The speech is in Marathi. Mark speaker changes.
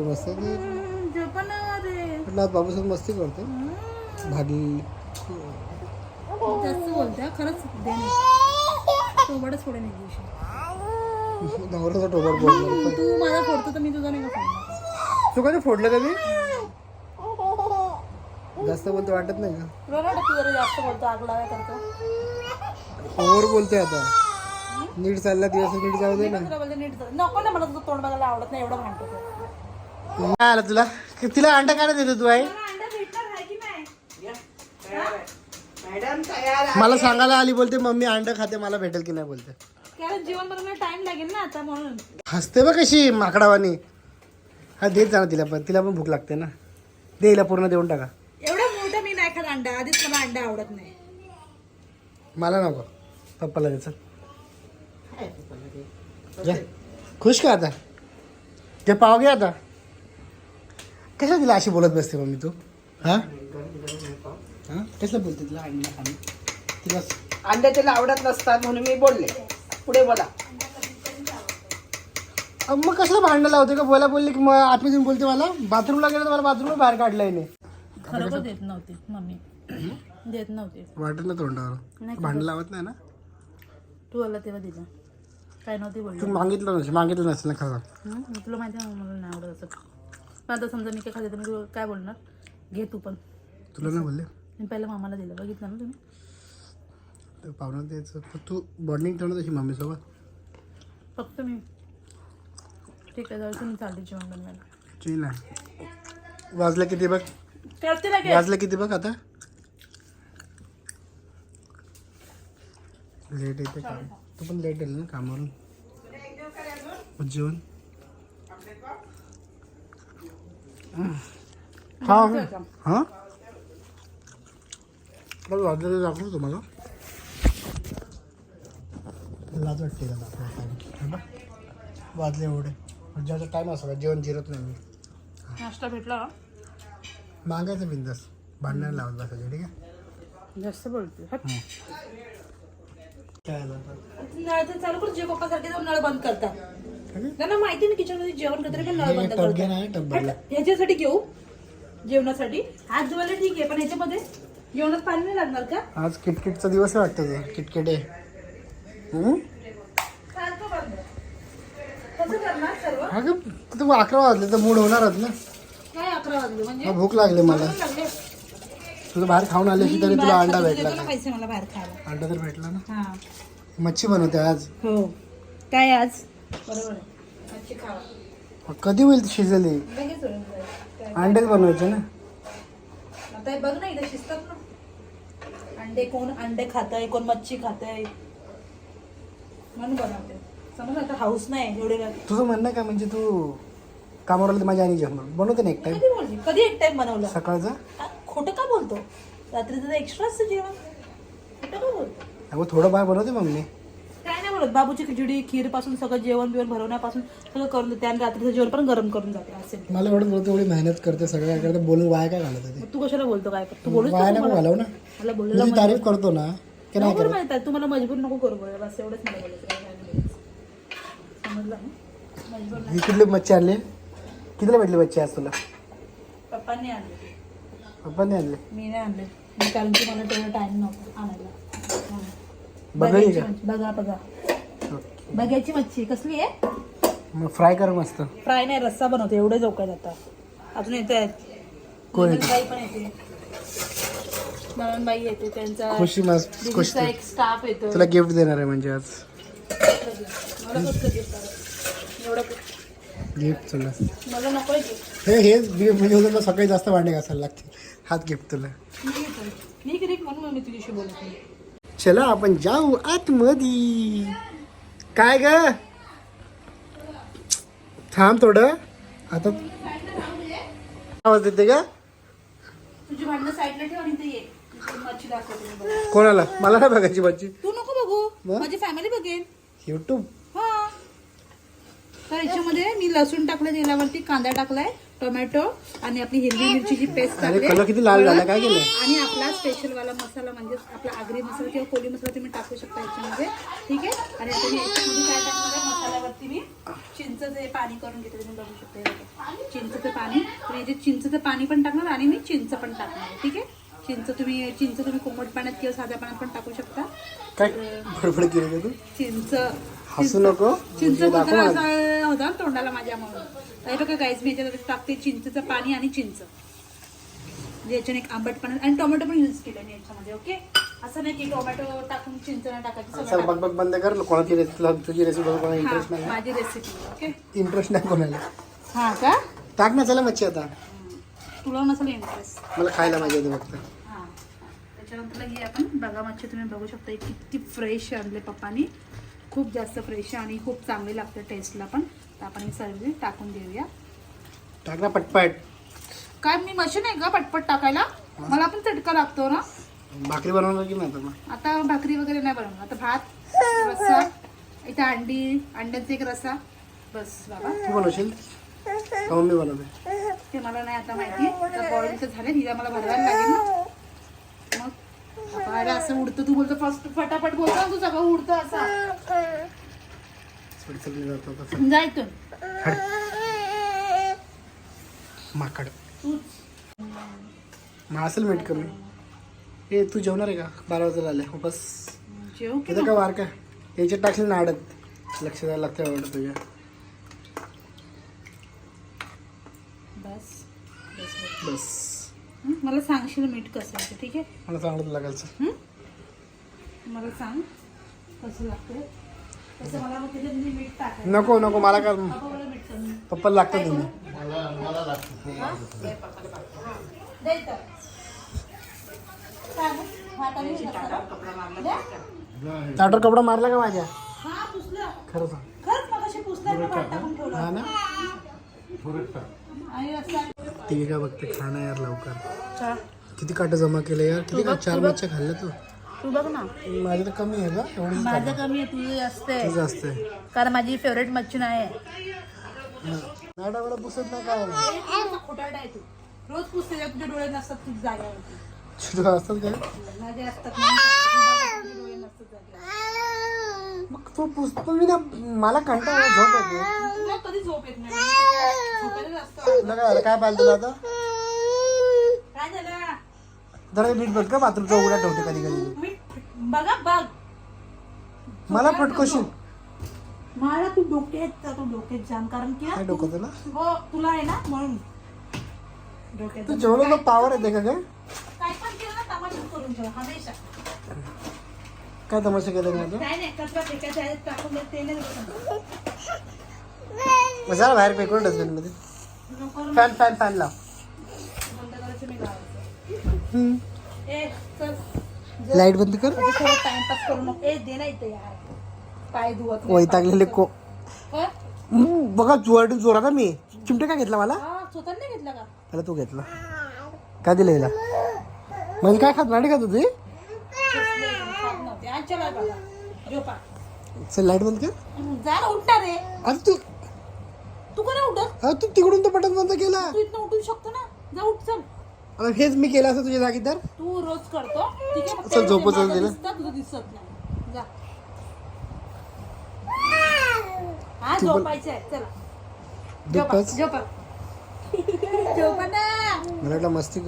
Speaker 1: मस्त म्हटलं बाबूसोबत मस्ती करतो. भागी
Speaker 2: जास्त बोलते खरंच नाही सोबतच फोडेन एक दिवशी.
Speaker 1: नवऱ्याचा
Speaker 2: तू माझा फोडतो तर मी तुझा नाही का फोडणार?
Speaker 1: तू कधी फोडलं का मी जास्त बोलतो वाटत नाही का?
Speaker 2: तुला नाही वाटत तू जरा जास्त बोलतो आग करतो.
Speaker 1: ओव्हर बोलतोय आता. नीट चालला दिवस नीट जाऊ दे ना.
Speaker 2: नको ना मला तुझं तोंड बघायला आवडत नाही एवढं म्हणतो.
Speaker 1: काय आलं तुला? तिला अंडा काय देतो तू आई?
Speaker 2: अंडा भेटणार आहे की नाही?
Speaker 3: मॅडम तयार
Speaker 1: मला सांगायला आली बोलते मम्मी अंडा खाते मला भेटेल की नाही बोलते.
Speaker 2: कारण जेवण बनवायला टाइम लागेल ना आता म्हणून.
Speaker 1: हसते बघ कशी माकडावानी. हा देत जा ना तिला पण तिला पण भूक लागते ना. दे हिला पूर्ण देऊन टाका.
Speaker 2: एवढं मोठं मी नाही खात अंडा आधीच मला अंडा आवडत नाही.
Speaker 1: मला नको. पप्पाला द्यायचं घ्या. खुश का आता? ते पाव घे आता. कशा तिला अशी बोलत बसते मम्मी तू? हा? हा? कसं बोलते तिला? अंडा खाणे तिला
Speaker 3: अंडे त्याला आवडत नसतात म्हणून मी बोलले. पुढे बोला.
Speaker 1: अ, मग कसलं भांडण लावते का बोला बोलली की मग आतमध्ये येऊन बोलते मला. बाथरूमला गेलं तर मला बाथरूमला बाहेर काढलंय नाही
Speaker 2: खरोखर देत नव्हती मम्मी. देत नव्हती.
Speaker 1: वाटत ना तोंडावर. भांडण लावत नाही ना?
Speaker 2: तू आला तेव्हा दिलं. काय नव्हती बोलली.
Speaker 1: तू मागितलं नसेल मागितलं नसेल ना खरं.
Speaker 2: हं? तुला माहिती आहे ना मला नाही आवडत असं. पण आता समजा मी काय खाते तुला काय बोलणार? घे तू पण.
Speaker 1: तुला नाही बोलले?
Speaker 2: मी पहिलं मामाला दिलं. बघितलं ना तुम्ही?
Speaker 1: तर पाहुणं द्यायचं. तू बॉन्डिंग ठेवणं तशी मम्मीसोबत
Speaker 2: फक्त मी. ठीक आहे जाऊ मी चालते जेवण बनवायला.
Speaker 1: चिल आहे वाजलं किती बघ? वाजलं किती बघ आता? लेट येते का तू पण लेट येईल ना कामावरून. जेवण? हा. हा? ते दाखवू तुम्हाला. लाज वाटते का बघ. वाजले एवढे. म्हणजे टाईम असा जेवण जिरत नाही मी.
Speaker 2: नाश्ता भेटला
Speaker 1: मागायचं बिंदास. भांडण लावत बसायचं ठीक आहे?
Speaker 2: जास्त बोलते.
Speaker 1: काय
Speaker 2: नळ तर चालू कर. जे पप्पा सारखे जाऊन नळ बंद करतात. त्यांना माहिती ना किचनमध्ये जेवण करते पण नळ बंद ह्याच्यासाठी घेऊ जेवणासाठी. हात धुवायला ठीक आहे पण ह्याच्यामध्ये जेवणात पाणी नाही लागणार का?
Speaker 1: आज किटकिटचा दिवस आहे वाटतं ते किटकिट आहे. हम्म?
Speaker 2: सारखं बंद. कसं करणार सर्व?
Speaker 1: अगं तू अकरा वाजले तर मूड होणारच ना.
Speaker 2: काय अकरा वाजले म्हणजे?
Speaker 1: भूक लागली मला.
Speaker 2: लागले.
Speaker 1: तुझं बाहेर खाऊन आले की तरी तुला
Speaker 2: बाहेर
Speaker 1: अंडा भेटला
Speaker 2: देतो ना पैसे मला बाहेर खायला.
Speaker 1: अंडा तर भेटला ना.
Speaker 2: हा.
Speaker 1: मच्छी बनवते आज.
Speaker 2: हो. काय आज? बरोबर आहे. मच्छी खावा.
Speaker 1: मग कधी होईल शिजली?
Speaker 2: लगेच होईल. काय.
Speaker 1: अंडेच बनवायचे ना?
Speaker 2: आता हे बघ ना इथे शिजतात ना. अंडे कोण अंडे खातंय कोण मच्छी खातंय. म्हणून बनवते. समज आता हाऊस नाही एवढे काय
Speaker 1: तुझं म्हणणं काय? म्हणजे तू कामावर आलं तर माझ्या आणि जेवण बनवते ना एक टाइम
Speaker 2: कधी बोलली? कधी एक टाइम बनवलं?
Speaker 1: सकाळचं?
Speaker 2: खोटं का बोलतो? रात्रीचं तर एक्स्ट्रा असतं जेवण. खोटं का बोलतो?
Speaker 1: अगं थोडं बाहेर बनवते मम्मी.
Speaker 2: बोलत बाबूची खिचडी खीरपासून सगळं जेवण बिवण भरवण्यापासून सगळं करून देते आणि रात्रीचं जेवण पण गरम करून जाते असेल
Speaker 1: मला एवढं बोलतो एवढी मेहनत करते सगळं काय करते बोलून वाया काय घालत ते?
Speaker 2: मग तू कशाला बोलतो काय? तू बोलूच
Speaker 1: वाया
Speaker 2: नको.
Speaker 1: घालव ना.
Speaker 2: मला
Speaker 1: तुझी तारीफ करतो ना की नाही
Speaker 2: बरोबर माहीत आहे तू मला मजबूर नको करू बोलायला बस एवढंच मला बोलायचं काय नाही बोलायचं. समजलं? ना मजबूर नाही.
Speaker 1: ही कुठली मच्छी आणली? कितीला भेटली मच्छी आज तुला?
Speaker 2: पप्पांनी आणले.
Speaker 1: पप्पाने आणली?
Speaker 2: मी नाही आणले. मी कारण की मला तेवढा टाइम नव्हता आणायला.
Speaker 1: का?
Speaker 2: मच्छी, बघा बघा. बघायची मच्छी. कसली आहे?
Speaker 1: मग फ्राय कर मस्त.
Speaker 2: फ्राय नाही रस्सा बनवतो. एवढे आहेत आता. अजून येत आहेत
Speaker 1: कोण येते?
Speaker 2: बाई पण येते. बाई येते त्यांचा
Speaker 1: खुशी मस्त खुशी
Speaker 2: एक स्टाफ येतो.
Speaker 1: तुला गिफ्ट देणार आहे म्हणजे आज.
Speaker 2: मला कसलं gift आहे? एवढं
Speaker 1: गिफ्ट तुला.
Speaker 2: मला नको.
Speaker 1: हे हेच गिफ्ट म्हणजे तुला सकाळी जास्त भांडे घासायला लागते हात गिफ्ट तुला.
Speaker 2: मी घेतो. मी किती म्हणून मी तुझ्याशी बोलत नाही.
Speaker 1: चला आपण जाऊ आतमध्ये काय ग? थांब थोडं. आता आवाज देते का?
Speaker 2: तुझी भांडणं साईडला ठेव आणि ते ये. इथे मच्छी दाखवते मी बघ.
Speaker 1: कोणाला? मला नाही बघायची मच्छी.
Speaker 2: तू नको बघू.
Speaker 1: मग?
Speaker 2: माझी फॅमिली बघेन
Speaker 1: युट्यूब
Speaker 2: हा. तर याच्यामध्ये मी लसूण टाकलं तेलावरती कांदा टाकलाय. टोमॅटो आणि आपली हिरवी मिरचीची पेस्ट
Speaker 1: अरे
Speaker 2: टाकली.
Speaker 1: कलर किती लाल झाला काय केलं?
Speaker 2: आणि आपला स्पेशल वाला मसाला म्हणजे आपला आगरी मसाला किंवा कोली मसाला तुम्ही टाकू शकता याच्यामध्ये. ठीक आहे? आणि आता मी याच्यामध्ये काय टाकणार आहे? मसाल्यावरती मी चिंचचे पाणी करून घेते तुम्ही बघू शकता हे बघा. चिंचचं पाणी. याचे चिंचचं पाणी पण टाकणार आणि मी चिंच पण टाकणार आहे. ठीक आहे? चिंच तुम्ही चिंच तुम्ही कोमट पाण्यात किंवा साध्या पाण्यात पण टाकू शकता.
Speaker 1: काय? बडबड केली का तू?
Speaker 2: चिंच
Speaker 1: हसू नको.
Speaker 2: चिंच
Speaker 1: म्हणजे दाखव
Speaker 2: बोलताना
Speaker 1: मला.
Speaker 2: असं होता तोंडाला माझ्या म्हणून तर बघा गाईज मी याच्यात टाकते चिंचचं पाणी आणि चिंच. म्हणजे याच्याने एक आंबटपणा आणि टोमॅटो पण यूज केलं मी याच्यामध्ये ओके असं नाही की टोमॅटो टाकून चिंच नाही टाकायची
Speaker 1: बघ बघ बंद कर कोणाची रेसिपी तुझी रेसिपी कोणाला. इंटरेस्ट
Speaker 2: हा,
Speaker 1: नाही?
Speaker 2: माझी रेसिपी ओके
Speaker 1: इंटरेस्ट नाही कोणाला.
Speaker 2: हा का?
Speaker 1: टाक ना चला मच्छी आता.
Speaker 2: तुला नसेल इंटरेस्ट
Speaker 1: मला खायला मजा येते फक्त.
Speaker 2: हा. त्याच्यानंतर ही आपण बघा मच्छी तुम्ही बघू शकता ही किती फ्रेश आणले पप्पानी. खूप जास्त फ्रेश आणि खूप चांगली लागते टेस्टला पण. तर आपण ही सर्व टाकून देऊया.
Speaker 1: टाक ना पटपट.
Speaker 2: काय मी मशीन आहे का पटपट टाकायला? मला पण चटका लागतो ना.
Speaker 1: भाकरी बनवणार की नाही आता?
Speaker 2: भाकरी वगैरे नाही बनवणार. आता भात रस्सा इथे अंडी अंड्याचा एक रस्सा. बस बाबा.
Speaker 1: तू बनवशील? बनवते?
Speaker 2: ते मला नाही आता माहिती. बॉईल तर झाले हिला मला भरवायला लागेल ना. अरे असं उडतं तू बोलतो फर्स्ट फटाफट बोलतो ना तू सगळं उडतं असं.
Speaker 1: चल, चल, मी जातो आता.
Speaker 2: जा इथून.
Speaker 1: माकड. मग असेल मीठ कमी ए तू जेवणार आहे का? बारा वाजता आले हो बस.
Speaker 2: जेव की
Speaker 1: इथं का वार का याच्यात टाकशील ना आडत. लक्ष द्यायला लागतं आवडत तुझ्या.
Speaker 2: बस. बस. बस.
Speaker 1: बस
Speaker 2: हं? मला सांगशील मीठ कसं आहे ते, ठीक आहे?
Speaker 1: मला चांगलं लागायचं
Speaker 2: हं? मला सांग कसं लागतं? तसं मला मग त्याच्यात मी मीठ टाकायचं.
Speaker 1: नको नको मला का
Speaker 2: बाबा मला मीठ कमी
Speaker 1: पप्पाला लागतं तुम्ही
Speaker 2: दे इथं. काय गं? हाताने हे करता? द्या.
Speaker 1: चाटर कपडा मारला का माझ्या?
Speaker 2: हा पुसलं.
Speaker 1: खरं सांग.
Speaker 2: खरंच मगाशी पुसलं मी भात टाकून ठेवलं.
Speaker 1: हा ना?
Speaker 2: आणि
Speaker 1: ती काय बघते खाणं यार लवकर.
Speaker 2: चा.
Speaker 1: किती काटं जमा केले यार किती का चार मच्छ्या खाल्ल्या तू.
Speaker 2: तू बघ ना.
Speaker 1: माझं तर कमी आहे का एवढी
Speaker 2: माझं कमी आहे तुझं जास्त आहे.
Speaker 1: जास्त आहे.
Speaker 2: कारण माझी फेवरेट मच्छी नाही
Speaker 1: मॅडम एवढं पुसत नाही काय.
Speaker 2: खोटारडा आहे तू? रोज पुसते जेव्हा तुझे डोळे नसतात तुझ्या जागेवरती.
Speaker 1: तुझं असतात काय?
Speaker 2: माझे असतात ना, तुझे डोळे नसतात जागेवर.
Speaker 1: मग तू पुसतो मी ना मला कंटाळा झोप येते
Speaker 2: तुला कधी झोप येत नाही.
Speaker 1: तुला काय झालं? काय पाहिजे तुला आता?
Speaker 2: काय झालं?
Speaker 1: जरा नीट बघ का बाथरूमचा उघडा ठेवते कधी कधी.
Speaker 2: मी बघा बघ.
Speaker 1: मला फटकोशील
Speaker 2: मला तू डोक्यात तू डोक्यात जाम कारण की ना
Speaker 1: काय डोकं तुला?
Speaker 2: हो तुला आहे ना म्हणून. डोक्यात
Speaker 1: तू जेवढं पावर येते का काय
Speaker 2: काय पण केलं ना तमाशा करून ठेव हमेशा.
Speaker 1: काय तमाशा केला
Speaker 2: नाही कचरा टाकून देत
Speaker 1: जरा बाहेर फेकून डस्टबिनमध्ये
Speaker 2: नको रे,
Speaker 1: फॅन फॅन फॅन लाव.
Speaker 2: बंद करायचं मी गावाचं. ए चल.
Speaker 1: लाइट बंद कर.
Speaker 2: थोडं टाइमपास करू नको. ए दे ना इथे यार. पाय धुवत नाही.
Speaker 1: वैतागलेले को? हम्म, बघा जोरात मी. चिमटे काय घेतला मला?
Speaker 2: हा स्वतः नाही घेतला का?
Speaker 1: त्याला तू घेतला. काय दिलं हिला? म्हणजे काय खात नाडी खात होती
Speaker 2: कसले खात नव्हते. आज चला बाबा झोपा
Speaker 1: चल लाइट बंद कर.
Speaker 2: जा उठणार रे.
Speaker 1: अरे तू
Speaker 2: तू का नाही उठत?
Speaker 1: अरे तू तिकडून तो बटन बंद केला.
Speaker 2: तू इथनं उठू शकतो ना. जा उठ चल.
Speaker 1: अरे हेच मी केलं असं तुझ्या जागी तर
Speaker 2: तू रोज करतो. ठीक आहे
Speaker 1: चल, झोपू चल
Speaker 2: माझं
Speaker 1: तिला.
Speaker 2: दिसतं, तुझं दिसत नाही. जा. हा झोपायचं आहे. चला. झोपा झोपा. झोपा ना.
Speaker 1: मला वाटलं मस्ती